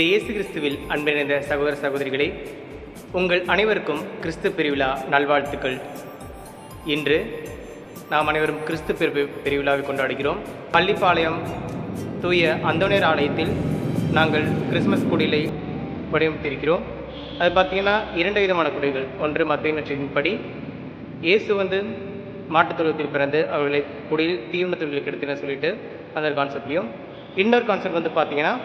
இயேசு கிறிஸ்துவில் அன்பிணைந்த சகோதர சகோதரிகளே உங்கள் அனைவருக்கும் கிறிஸ்து பெருவிழா நல்வாழ்த்துக்கள். இன்று நாம் அனைவரும் கிறிஸ்து பெரு பெருவிழாவை கொண்டாடுகிறோம். பள்ளிப்பாளையம் தூய அந்தோனியர் ஆலயத்தில் நாங்கள் கிறிஸ்மஸ் குடிலை வடிவமைத்திருக்கிறோம். அது பார்த்தீங்கன்னா இரண்டு விதமான குடிகள் ஒன்று மத்திய நட்சத்தின்படி இயேசு வந்து மாட்டுத் தொழுவத்தில் பிறந்து அவர்களை குடியில் தீவன தொழில் கெடுத்தின சொல்லிட்டு அந்த கான்செப்ட்லையும் இன்னொரு கான்செப்ட் வந்து பார்த்தீங்கன்னா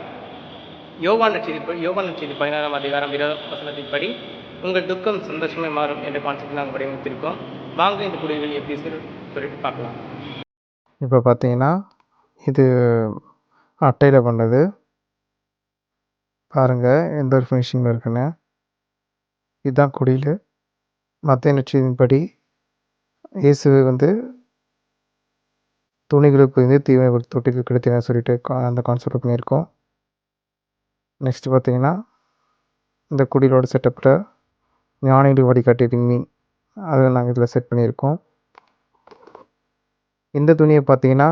யோகான் செய்தி யோகான் செய்தி பதினாறாம் அதிகாரம் இருபது வசனத்தின்படி உங்கள் துக்கம் சந்தோஷமே மாறும் என்ற கான்செப்ட் நாங்கள் வடிவமைத்திருக்கோம். வாங்க இந்த குடிகள் எப்படி சொல்லி- சொல்லிட்டு பார்க்கலாம். இப்போ பார்த்தீங்கன்னா இது அட்டையில் பண்ணது. பாருங்கள் எந்த ஒரு ஃபினிஷிங்கில் இருக்குன்னு. இதுதான் குடியில் மத்திய நிச்சயத்தின்படி இயேசு வந்து துணிகளுக்கு வந்து தீவிர தொட்டிகள் கிடைத்தின சொல்லிட்டு கா- அந்த கான்செப்ட் பண்ணியிருக்கோம். நெக்ஸ்ட்டு பார்த்தீங்கன்னா இந்த குடிலோட செட்டப்பில் ஞானிகள் வடிகாட்டி மீன் அதை நாங்கள் இதில் செட் பண்ணியிருக்கோம். இந்த துணியை பார்த்தீங்கன்னா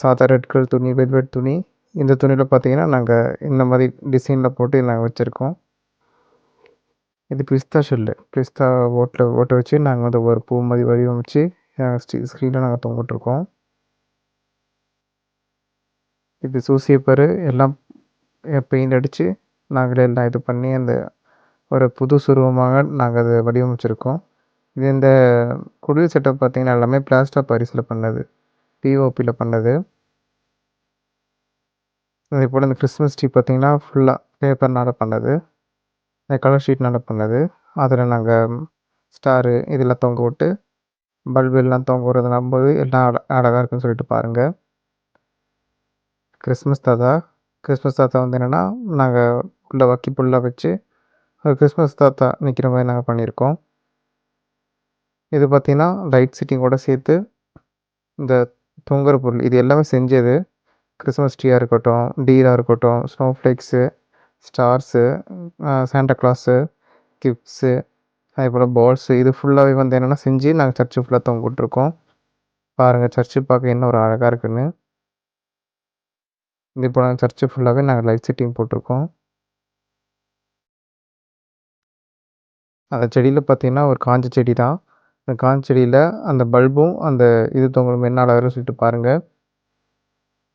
சாதா ரெட் கலர் துணி வெல்வெட் துணி இந்த துணியில் பார்த்தீங்கன்னா நாங்கள் இந்த மாதிரி டிசைனில் போட்டு நாங்கள் வச்சுருக்கோம். இது பிஸ்தா ஷெல்லு பிஸ்தா ஓட்டில் ஓட்ட வச்சு நாங்கள் வந்து ஒரு பூ மாதிரி வடிவமைச்சு ஸ்க்ரீனில் நாங்கள் தொங்கிட்டுருக்கோம் இது சூசியப்பர் எல்லாம் பெயிண்ட் அடித்து நாங்களே எல்லாம் இது பண்ணி அந்த ஒரு புது சுருவமாக நாங்கள் அதை வடிவமைச்சிருக்கோம். இது இந்த குடில் செட்டப் பார்த்தீங்கன்னா எல்லாமே பிளாஸ்டர் பாரிஸில் பண்ணது பிஓபியில் பண்ணது. அதே போல் இந்த கிறிஸ்மஸ் ட்ரீ பார்த்தீங்கன்னா ஃபுல்லாக பேப்பர்னால் பண்ணது இந்த கலர் ஷீட்னால் பண்ணது. அதில் நாங்கள் ஸ்டாரு இதெல்லாம் தொங்க விட்டு பல்பு எல்லாம் தொங்க விடுறது நம்பது எல்லாம் அழ அழகாக இருக்குன்னு சொல்லிட்டு பாருங்கள் கிறிஸ்மஸ் தாத்தா. கிறிஸ்மஸ் தாத்தா வந்து என்னென்னா நாங்கள் உள்ள வக்கி புல்லாக வச்சு கிறிஸ்மஸ் தாத்தா நிற்கிற மாதிரி நாங்கள் பண்ணியிருக்கோம். இது பார்த்திங்கன்னா லைட் செட்டிங்கோட சேர்த்து இந்த தொங்குற பொருள் இது எல்லாமே செஞ்சது. கிறிஸ்மஸ் ட்ரீயாக இருக்கட்டும் டீராக இருக்கட்டும் snowflakes stars Santa Claus gifts அதே போல் பால்ஸு இது ஃபுல்லாகவே வந்து என்னென்னா செஞ்சு நாங்கள் சர்ச்சு ஃபுல்லாக தொங்க விட்ருக்கோம் பாருங்கள் சர்ச்சு பார்க்க என்ன ஒரு அழகாக இருக்குன்னு இது போல் சர்ச்சு ஃபுல்லாகவே நாங்கள் லைட் செட்டிங் போட்டிருக்கோம். அந்த செடியில் பார்த்தீங்கன்னா ஒரு காஞ்ச செடி தான். அந்த காஞ்ச செடியில் அந்த பல்பும் அந்த இது தொங்கலும் என்ன அழகாக சொல்லிட்டு பாருங்கள்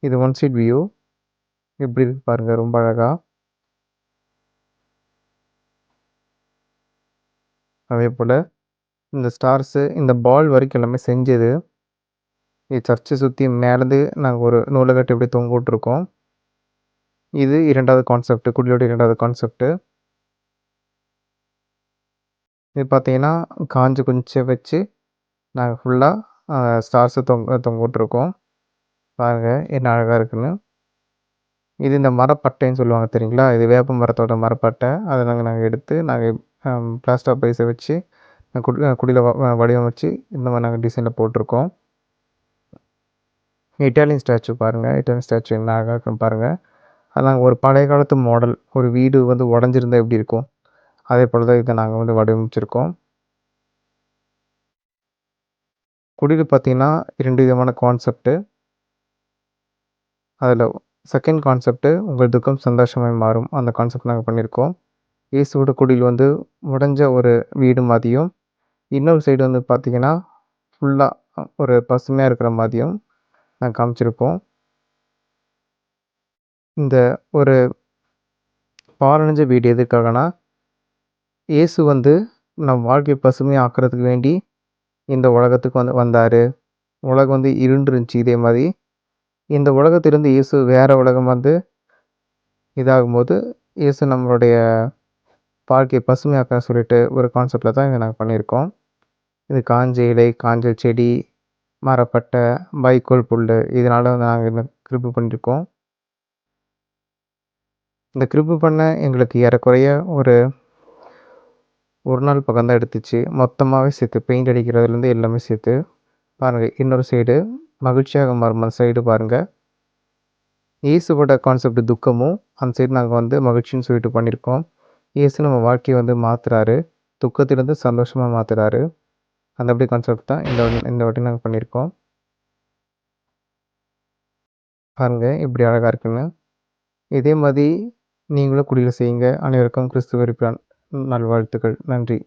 இது ஒன் சைட் வியூ எப்படி இருக்கு பாருங்கள் ரொம்ப அழகாக அதே போல் இந்த ஸ்டார்ஸு இந்த பால் வரைக்கும் எல்லாமே செஞ்சது. சர்ச்சை சுற்றி மேலேருந்து நாங்கள் ஒரு நூலகட்டு இப்படி தொங்க விட்ருக்கோம் இது இரண்டாவது கான்செப்ட் குடியோட இரண்டாவது கான்செப்ட்டு இது பார்த்தீங்கன்னா காஞ்சு கொஞ்சம் வச்சு நாங்கள் ஃபுல்லாக ஸ்டார்ஸை தொங்க தொங்க விட்ருக்கோம் பாருங்கள் என்ன அழகாக இருக்குன்னு. இது இந்த மரப்பட்டைன்னு சொல்லுவாங்க தெரியுங்களா? இது வேப்ப மரத்தோட மரப்பட்டை. அதை நாங்கள் நாங்கள் எடுத்து நாங்கள் பிளாஸ்டர் பைஸை வச்சு குடி குடியில் வடிவமைச்சு இந்த மாதிரி நாங்கள் டிசைனில் போட்டிருக்கோம். இட்டாலியன் ஸ்டாச்சு பாருங்கள் இட்டாலியன் ஸ்டாச்சு என்ன அழகாக இருக்குன்னு பாருங்கள் அது நாங்கள் ஒரு பழைய காலத்து மாடல் ஒரு வீடு வந்து உடஞ்சிருந்தா எப்படி இருக்கும்? அதே போல் தான் இதை நாங்கள் வந்து வடிவமைச்சிருக்கோம். குடில் பார்த்தீங்கன்னா இரண்டு விதமான கான்செப்ட்டு அதில் செகண்ட் கான்செப்ட்டு உங்கள் துக்கம் சந்தோஷமாக மாறும். அந்த கான்செப்ட் நாங்கள் பண்ணியிருக்கோம். இயேசுவோட குடில் வந்து உடஞ்ச ஒரு வீடு மாதிரியும் இன்னொரு சைடு வந்து பார்த்தீங்கன்னா ஃபுல்லாக ஒரு பசுமையாக இருக்கிற மாதிரியும் காமிச்சிருப்போம். இந்த ஒரு பாலடைஞ்ச வீடு எதுக்காகனா இயேசு வந்து நம் வாழ்க்கையை பசுமையாக ஆக்கிறதுக்கு வேண்டி இந்த உலகத்துக்கு வந்து வந்தார். உலகம் வந்து இருண்டுருந்துச்சு இதே மாதிரி. இந்த உலகத்திலிருந்து இயேசு வேறு உலகம் வந்து இதாகும்போது இயேசு நம்மளுடைய வாழ்க்கையை பசுமையாக்க சொல்லிட்டு ஒரு கான்செப்டில் தான் இதை நாங்கள் பண்ணியிருக்கோம். இது காஞ்ச இலை காஞ்ச செடி மரப்பட்டை வைக்கோல் புல் இதனால் வந்து நாங்கள் இந்த கிருப்பு பண்ணியிருக்கோம் இந்த கிருப்பு பண்ண எங்களுக்கு ஏறக்குறைய ஒரு ஒரு நாள் பக்கம் தான் எடுத்துச்சு. மொத்தமாகவே சேர்த்து பெயிண்ட் அடிக்கிறதுலேருந்து எல்லாமே சேர்த்து பாருங்கள் இன்னொரு சைடு மகிழ்ச்சியாக மாறும். அந்த சைடு பாருங்கள் இயேசுவோட கான்செப்ட் துக்கமும் அந்த சைடு நாங்கள் வந்து மகிழ்ச்சின்னு சொல்லிட்டு பண்ணியிருக்கோம் இயேசு நம்ம வாழ்க்கையை வந்து மாற்றுறாரு துக்கத்திலேருந்து சந்தோஷமாக மாற்றுறாரு அந்த அப்படி கான்செப்ட் தான். இந்த வாட்டி- இந்த வாட்டி நாங்கள் பண்ணியிருக்கோம் பாருங்கள் இப்படி அழகாக இருக்குன்னு. இதே மாதிரி நீங்களும் குடியில் செய்யுங்க. அனைவருக்கும் கிறிஸ்துவ பிரிவிழா நல்வாழ்த்துக்கள். நன்றி.